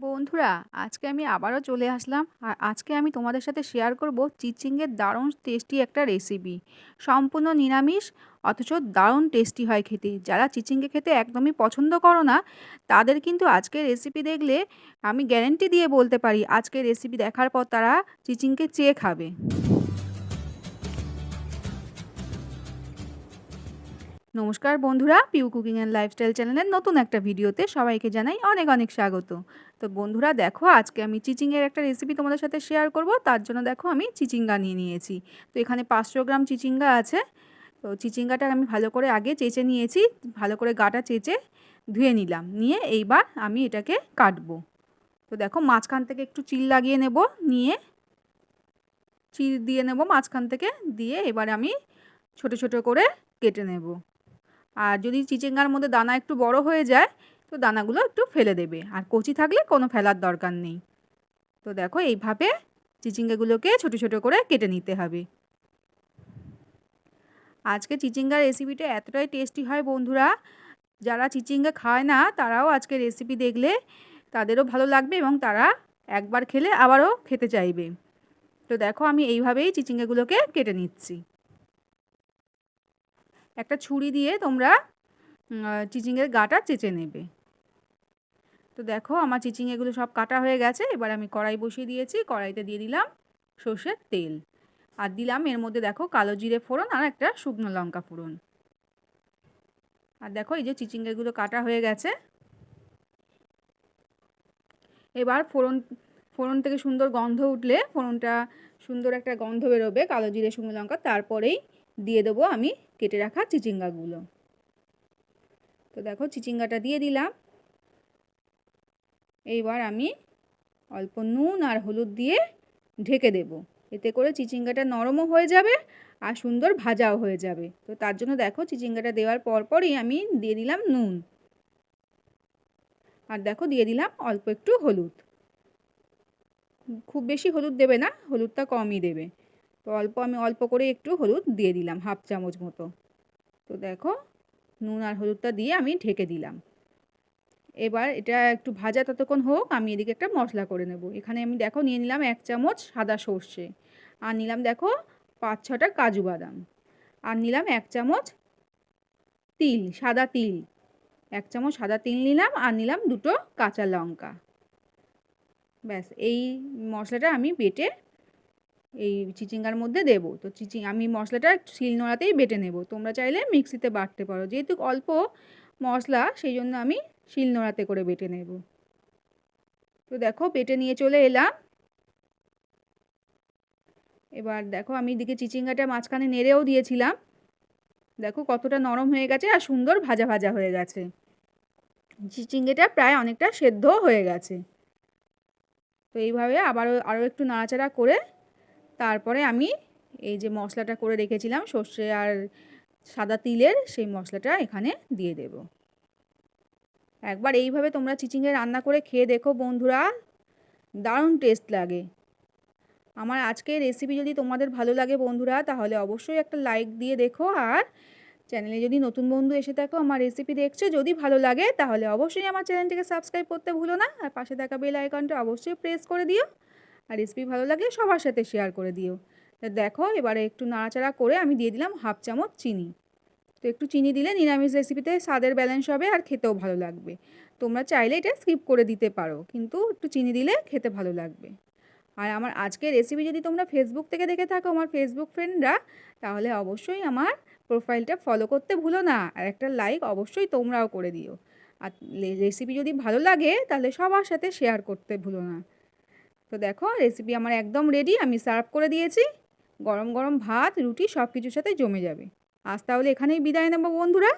বন্ধুরা, আজকে আমি আবারও চলে আসলাম আর আজকে আমি তোমাদের সাথে শেয়ার করব চিচিংয়ের দারুণ টেস্টি একটা রেসিপি সম্পূর্ণ নিরামিষ, অথচ দারুণ টেস্টি হয় খেতে। যারা চিচিংকে খেতে একদমই পছন্দ করো না, তাদের কিন্তু আজকে রেসিপি দেখলে আমি গ্যারেন্টি দিয়ে বলতে পারি আজকে রেসিপি দেখার পর তারা চিচিংকে চেয়ে খাবে। নমস্কার বন্ধুরা পিউ কুকিং অ্যান্ড লাইফস্টাইল চ্যানেলের নতুন একটা ভিডিওতে সবাইকে জানাই অনেক অনেক স্বাগত। তো বন্ধুরা, দেখো আজকে আমি চিচিংয়ের একটা রেসিপি তোমাদের সাথে শেয়ার করব, তার জন্য দেখো আমি চিচিঙ্গা নিয়ে নিয়েছি। তো এখানে পাঁচশো গ্রাম চিচিঙ্গা আছে, তো চিচিঙ্গাটা আমি ভালো করে আগে চেঁচে নিয়েছি, ভালো করে গাটা চেঁচে ধুয়ে নিলাম, নিয়ে এইবার আমি এটাকে কাটবো। তো দেখো মাঝখান থেকে একটু চিল লাগিয়ে নেব, নিয়ে চিল দিয়ে নেব মাঝখান থেকে, দিয়ে এবার আমি ছোট ছোট করে কেটে নেব। আর যদি চিচিঙ্গার মধ্যে দানা একটু বড় হয়ে যায়, তো দানাগুলো একটু ফেলে দেবে। আর কচি থাকলে কোনো ফেলার দরকার নেই। তো দেখো এইভাবে চিচিঙ্গাগুলোকে ছোট ছোট করে কেটে নিতে হবে। আজকে চিচিঙ্গার রেসিপিটা এতটাই টেস্টি হয় বন্ধুরা। যারা চিচিঙ্গা খায় না, তারাও আজকে রেসিপি দেখলে তাদেরও ভালো লাগবে এবং তারা একবার খেলে আবারও খেতে চাইবে। তো দেখো আমি এইভাবেই চিচিঙ্গাগুলোকে কেটে নিচ্ছি। একটা ছুরি দিয়ে তোমরা চিচিংয়ের গাটা চেঁচে নেবে। তো দেখো আমার চিচিং এগুলো সব কাটা হয়ে গেছে, এবার আমি কড়াই বসিয়ে দিয়েছি, কড়াইতে দিয়ে দিলাম সর্ষের তেল। আর দিলাম এর মধ্যে দেখো কালো জিরে ফোড়ন আর একটা শুকনো লঙ্কা ফোড়ন। আর দেখো এই যে চিচিঙ্গাগুলো কাটা হয়ে গেছে। এবার ফোড়ন ফোড়ন থেকে সুন্দর গন্ধ উঠলে, ফোড়নটা সুন্দর একটা গন্ধ বেরোবে, কালো জিরে, শুকনো লঙ্কা, তারপরেই দিয়ে দেবো আমি কেটে রাখা চিচিঙ্গাগুলো। তো দেখো চিচিঙ্গাটা দিয়ে দিলাম। এইবার আমি অল্প নুন আর হলুদ দিয়ে ঢেকে দেব। এতে করে চিচিঙ্গাটা নরমও হয়ে যাবে আর সুন্দর ভাজাও হয়ে যাবে। তো তার জন্য দেখো চিচিঙ্গাটা দেওয়ার পরপরই আমি দিয়ে দিলাম নুন। আর দেখো দিয়ে দিলাম অল্প একটু হলুদ। খুব বেশি হলুদ দেবে না, হলুদটা কমই দেবে। তো অল্প আমি অল্প করে একটু হলুদ দিয়ে দিলাম, হাফ চামচ মতো। তো দেখো, নুন আর হলুদটা দিয়ে আমি ঢেকে দিলাম। এবার এটা একটু ভাজা ততক্ষণ হোক, আমি এদিকে একটা মশলা করে নেব। এখানে আমি দেখো নিয়ে নিলাম এক চামচ সাদা সর্ষে। আর নিলাম দেখো পাঁচ ছটা কাজু বাদাম। আর নিলাম এক চামচ তিল, সাদা তিল। এক চামচ সাদা তিল নিলাম, আর নিলাম দুটো কাঁচা লঙ্কা। ব্যাস, এই মশলাটা আমি বেটে এই চিচিঙ্গার মধ্যে দেব। তো চিচিং, আমি মশলাটা শিল নোড়াতেই বেটে নেব। তোমরা চাইলে মিক্সিতে বাটতে পারো। যেহেতু অল্প মশলা, সেই জন্য আমি শিল নোড়াতে করে বেটে নেব। তো দেখো, বেটে নিয়ে চলে এলাম। এবার দেখো, আমি এদিকে চিচিঙ্গাটা মাঝখানে নেড়েও দিয়েছিলাম। দেখো, কতটা নরম হয়ে গেছে আর সুন্দর ভাজা ভাজা হয়ে গেছে। চিচিঙ্গেটা প্রায় অনেকটা সেদ্ধও হয়ে গেছে। তো এইভাবে আবারও, আরও একটু নাড়াচাড়া করে তারপরে আমি এই যে মশলাটা করে রেখেছিলাম, সর্ষে আর সাদা তিলের, সেই মশলাটা এখানে দিয়ে দেব। একবার এইভাবে তোমরা চিচিংয়ে রান্না করে খেয়ে দেখো বন্ধুরা, দারুণ টেস্ট লাগে। আমার আজকের রেসিপি যদি তোমাদের ভালো লাগে বন্ধুরা, তাহলে অবশ্যই একটা লাইক দিয়ে দেখো আর চ্যানেলে যদি নতুন বন্ধু এসে থাকো আমার রেসিপি দেখছ, যদি ভালো লাগে তাহলে অবশ্যই আমার চ্যানেলটিকে সাবস্ক্রাইব করতে ভুলো না। আর পাশে থাকা বেল আইকনটা অবশ্যই প্রেস করে দিও। আর রেসিপি ভালো লাগলে সবার সাথে শেয়ার করে দিও। দেখো, এবারে একটু নাড়াচাড়া করে আমি দিয়ে দিলাম হাফ চামচ চিনি। তো একটু চিনি দিলে নিরামিষ রেসিপিতে স্বাদের ব্যালেন্স হবে আর খেতেও ভালো লাগবে। তোমরা চাইলে এটা স্কিপ করে দিতে পারো, কিন্তু একটু চিনি দিলে খেতে ভালো লাগবে। আর আমার আজকের রেসিপি যদি তোমরা ফেসবুক থেকে দেখে থাকো আমার ফেসবুক ফ্রেন্ডরা তাহলে অবশ্যই আমার প্রোফাইলটা ফলো করতে ভুলো না আর একটা লাইক অবশ্যই তোমরাও করে দিও। আর রেসিপি যদি ভালো লাগে, তাহলে সবার সাথে শেয়ার করতে ভুলো না। তো দেখো রেসিপি আমার একদম রেডি আমি সার্ভ করে দিয়েছি। গরম গরম ভাত, রুটি সব কিছুর সাথে জমে যাবে। আজ তাহলে এখানেই বিদায় নেব বন্ধুরা।